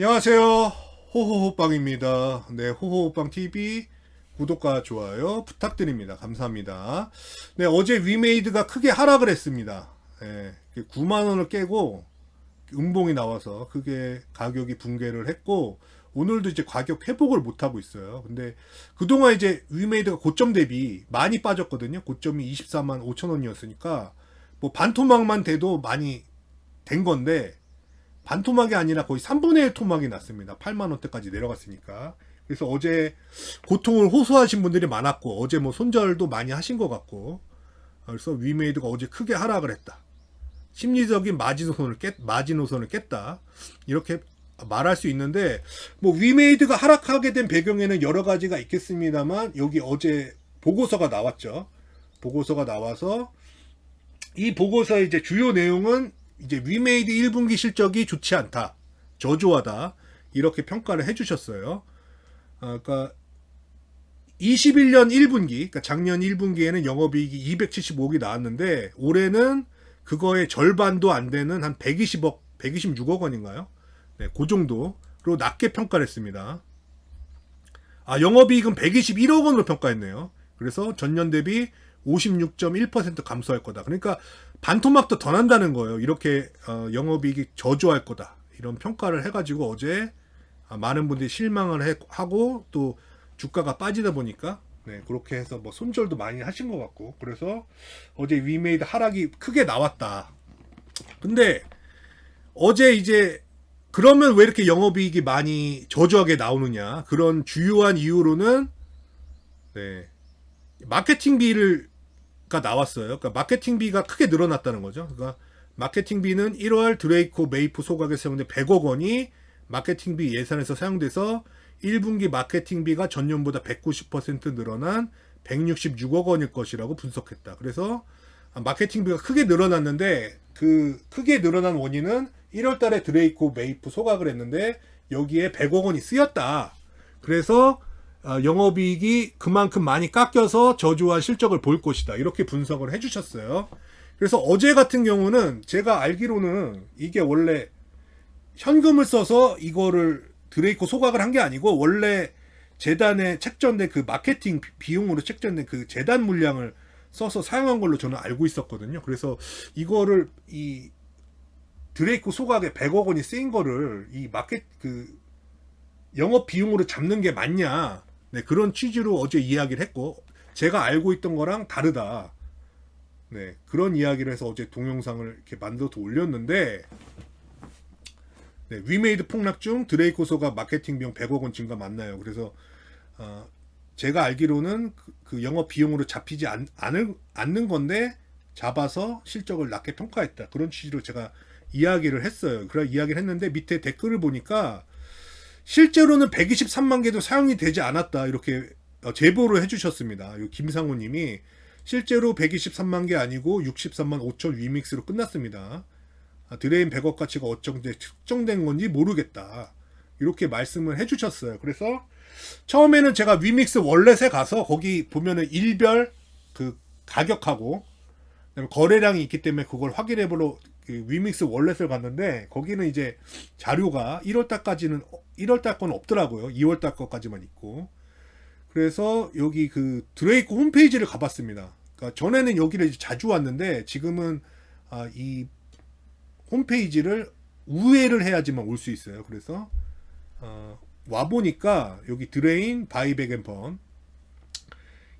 안녕하세요. 호호호빵입니다. 네, 호호호빵 TV 구독과 좋아요 부탁드립니다. 감사합니다. 네, 어제 위메이드가 크게 하락을 했습니다. 네, 9만 원을 깨고 음봉이 나와서 크게 가격이 붕괴를 했고 오늘도 이제 가격 회복을 못 하고 있어요. 근데 그동안 이제 위메이드가 고점 대비 많이 빠졌거든요. 고점이 24만 5천 원이었으니까 뭐 반토막만 돼도 많이 된 건데 반토막이 아니라 거의 3분의 1 토막이 났습니다. 8만 원대까지 내려갔으니까. 그래서 어제 고통을 호소하신 분들이 많았고 어제 뭐 손절도 많이 하신 것 같고 그래서 위메이드가 어제 크게 하락을 했다. 심리적인 마지노선을 깼 마지노선을 깼다. 이렇게 말할 수 있는데 뭐 위메이드가 하락하게 된 배경에는 여러 가지가 있겠습니다만 여기 어제 보고서가 나왔죠. 보고서가 나와서 이 보고서의 이제 주요 내용은 이제 위메이드 1분기 실적이 좋지 않다. 저조하다. 이렇게 평가를 해 주셨어요. 아, 그러니까 21년 1분기, 그러니까 작년 1분기에는 영업이익이 275억이 나왔는데 올해는 그거의 절반도 안 되는 한 120억, 126억 원인가요? 네, 그 정도로 낮게 평가를 했습니다. 아, 영업이익은 121억 원으로 평가했네요. 그래서 전년 대비 56.1% 감소할 거다. 그러니까 반토막도 더 난다는 거예요. 이렇게 어, 영업이익이 저조할 거다. 이런 평가를 해가지고 어제 아, 많은 분들이 실망을 해- 하고 또 주가가 빠지다 보니까 네, 그렇게 해서 뭐 손절도 많이 하신 것 같고 그래서 어제 위메이드 하락이 크게 나왔다. 근데 어제 이제 그러면 왜 이렇게 영업이익이 많이 저조하게 나오느냐 그런 주요한 이유로는 네, 마케팅비를 가 나왔어요. 그러니까 마케팅비가 크게 늘어났다는 거죠. 그러니까 마케팅비는 1월 드레이코 메이프 소각에 사용된 100억 원이 마케팅비 예산에서 사용돼서 1분기 마케팅비가 전년보다 190% 늘어난 166억 원일 것이라고 분석했다. 그래서 마케팅비가 크게 늘어났는데 그 크게 늘어난 원인은 1월 달에 드레이코 메이프 소각을 했는데 여기에 100억 원이 쓰였다. 그래서 어, 영업이익이 그만큼 많이 깎여서 저조한 실적을 볼 것이다. 이렇게 분석을 해주셨어요. 그래서 어제 같은 경우는 제가 알기로는 이게 원래 현금을 써서 이거를 드레이코 소각을 한 게 아니고 원래 재단에 책정된 그 마케팅 비- 비용으로 책정된 그 재단 물량을 써서 사용한 걸로 저는 알고 있었거든요. 그래서 이거를 이 드레이코 소각에 100억 원이 쓰인 거를 이 마켓 그 영업 비용으로 잡는 게 맞냐? 네, 그런 취지로 어제 이야기를 했고 제가 알고 있던 거랑 다르다. 네, 그런 이야기를 해서 어제 동영상을 이렇게 만들어서 올렸는데 네, 위메이드 폭락 중 드레이코 소가 마케팅 비용 100억 원 증가 맞나요? 그래서 어, 제가 알기로는 그, 그 영업 비용으로 잡히지 않, 않을, 않는 건데 잡아서 실적을 낮게 평가했다. 그런 취지로 제가 이야기를 했어요. 그런 이야기를 했는데 밑에 댓글을 보니까 실제로는 123만 개도 사용이 되지 않았다 이렇게 어, 제보를 해주셨습니다. 요 김상우님이 실제로 123만 개 아니고 63만 5천 위믹스로 끝났습니다. 아, 드레인 100억 가치가 어쩐 측정된 건지 모르겠다 이렇게 말씀을 해주셨어요. 그래서 처음에는 제가 위믹스 월렛에 가서 거기 보면은 일별 그 가격하고 거래량이 있기 때문에 그걸 확인해 보러 그 위믹스 월렛을 갔는데 거기는 이제 자료가 1월 달까지는 1월 달 건 없더라고요. 2월 달 거까지만 있고. 그래서 여기 그 드레이크 홈페이지를 가봤습니다. 그러니까 전에는 여기를 자주 왔는데 지금은 아, 이 홈페이지를 우회를 해야지만 올 수 있어요. 그래서 어, 와 보니까 여기 드레인 바이 백 앤펀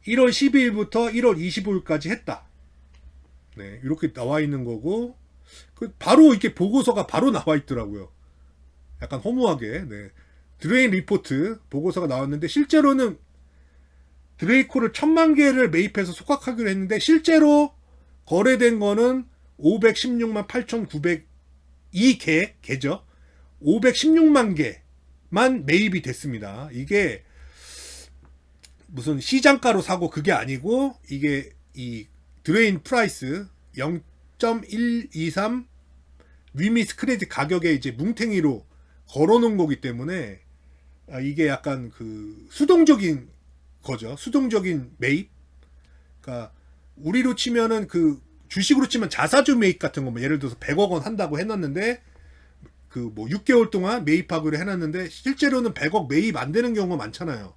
1월 12일부터 1월 25일까지 했다. 네, 이렇게 나와 있는 거고 그 바로 이렇게 보고서가 바로 나와 있더라고요. 약간 허무하게 네. 드레인 리포트 보고서가 나왔는데 실제로는 드레이코를 천만 개를 매입해서 속각하기로 했는데 실제로 거래된 거는 516만 8,902개 개죠. 516만 개만 매입이 됐습니다. 이게 무슨 시장가로 사고 그게 아니고 이게 이 드레인 프라이스 0.123 위미 스 크레딧 가격에 이제 뭉탱이로 걸어놓은 거기 때문에 아, 이게 약간 그 수동적인 거죠. 수동적인 매입. 그러니까 우리로 치면은 그 주식으로 치면 자사주 매입 같은 거, 뭐 예를 들어서 100억 원 한다고 해놨는데 그그뭐 6개월 동안 매입하기로 해놨는데 실제로는 100억 매입 안 되는 경우가 많잖아요.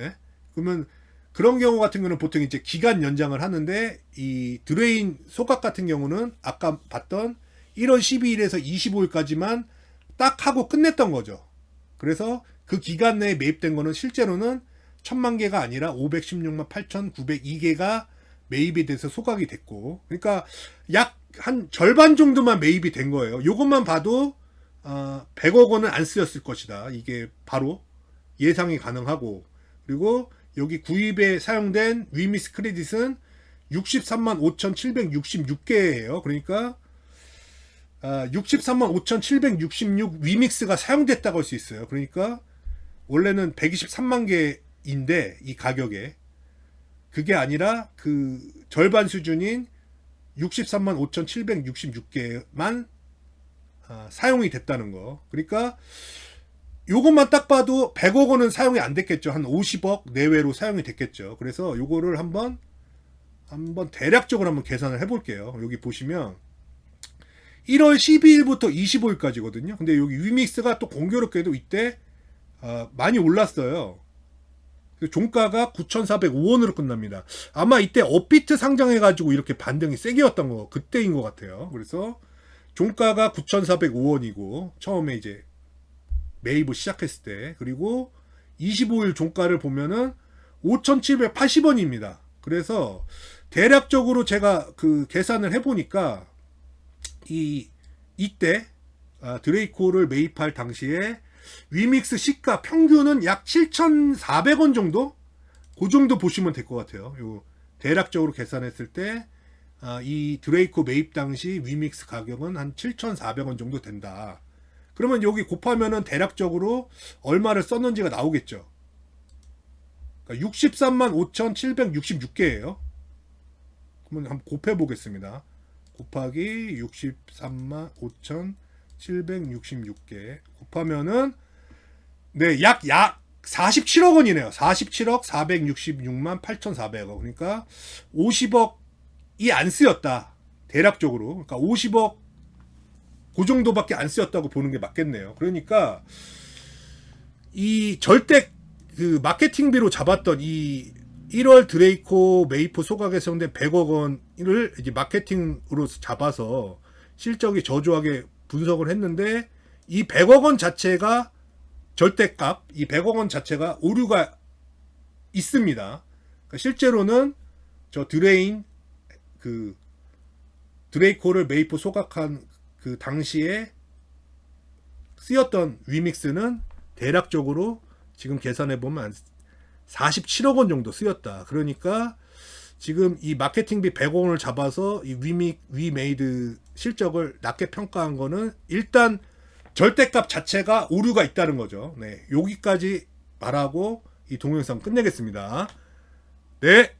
예? 그러면 그런 경우 같은 경우는 보통 이제 기간 연장을 하는데 이 드레인 소각 같은 경우는 아까 봤던 1월 12일에서 25일까지만 딱 하고 끝냈던 거죠. 그래서 그 기간 내에 매입된 거는 실제로는 천만 개가 아니라 516만 8,902개가 매입이 돼서 소각이 됐고, 그러니까 약 한 절반 정도만 매입이 된 거예요. 요것만 봐도 어, 100억 원은 안 쓰였을 것이다. 이게 바로 예상이 가능하고, 그리고 여기 구입에 사용된 위미스 크레딧은 63만 5,766개예요. 그러니까 아, 63만 5,766 위믹스가 사용됐다고 할 수 있어요. 그러니까 원래는 123만 개인데 이 가격에 그게 아니라 그 절반 수준인 63만 5,766개만 아, 사용이 됐다는 거. 그러니까 요것만 딱 봐도 100억 원은 사용이 안 됐겠죠. 한 50억 내외로 사용이 됐겠죠. 그래서 요거를 한번 한번 대략적으로 한번 계산을 해 볼게요. 여기 보시면 1월 12일부터 25일까지거든요. 근데 여기 위믹스가 또 공교롭게도 이때 아, 많이 올랐어요. 그 종가가 9,405원으로 끝납니다. 아마 이때 업비트 상장해가지고 이렇게 반등이 세게였던 거 그때인 것 같아요. 그래서 종가가 9,405원이고 처음에 이제 매입을 시작했을 때 그리고 25일 종가를 보면은 5,780원입니다. 그래서 대략적으로 제가 그 계산을 해보니까 이 이때 아, 드레이코를 매입할 당시에 위믹스 시가 평균은 약 7,400원 정도? 그 정도 보시면 될 것 같아요. 요 대략적으로 계산했을 때, 아, 이 드레이코 매입 당시 위믹스 가격은 한 7,400원 정도 된다. 그러면 여기 곱하면은 대략적으로 얼마를 썼는지가 나오겠죠. 그러니까 63만 5,766개예요. 그러면 한번 곱해 보겠습니다. 곱하기 63만 5,766개 곱하면은 네, 약 약 47억 원이네요. 47억 466만 8,400억. 그러니까 50억이 안 쓰였다. 대략적으로. 그러니까 50억 그 정도밖에 안 쓰였다고 보는 게 맞겠네요. 그러니까 이 절대 그 마케팅비로 잡았던 이 1월 드레이코 메이프 소각에 사용된 100억 원을 이제 마케팅으로 잡아서 실적이 저조하게 분석을 했는데 이 100억 원 자체가 절대값, 이 100억 원 자체가 오류가 있습니다. 그러니까 실제로는 저 드레인 그 드레이코를 메이프 소각한 그 당시에 쓰였던 위믹스는 대략적으로 지금 계산해 보면 47억 원 정도 쓰였다. 그러니까 지금 이 마케팅비 100억 원을 잡아서 이 위믹 위메이드 실적을 낮게 평가한 거는 일단 절대값 자체가 오류가 있다는 거죠. 네, 여기까지 말하고 이 동영상 끝내겠습니다. 네.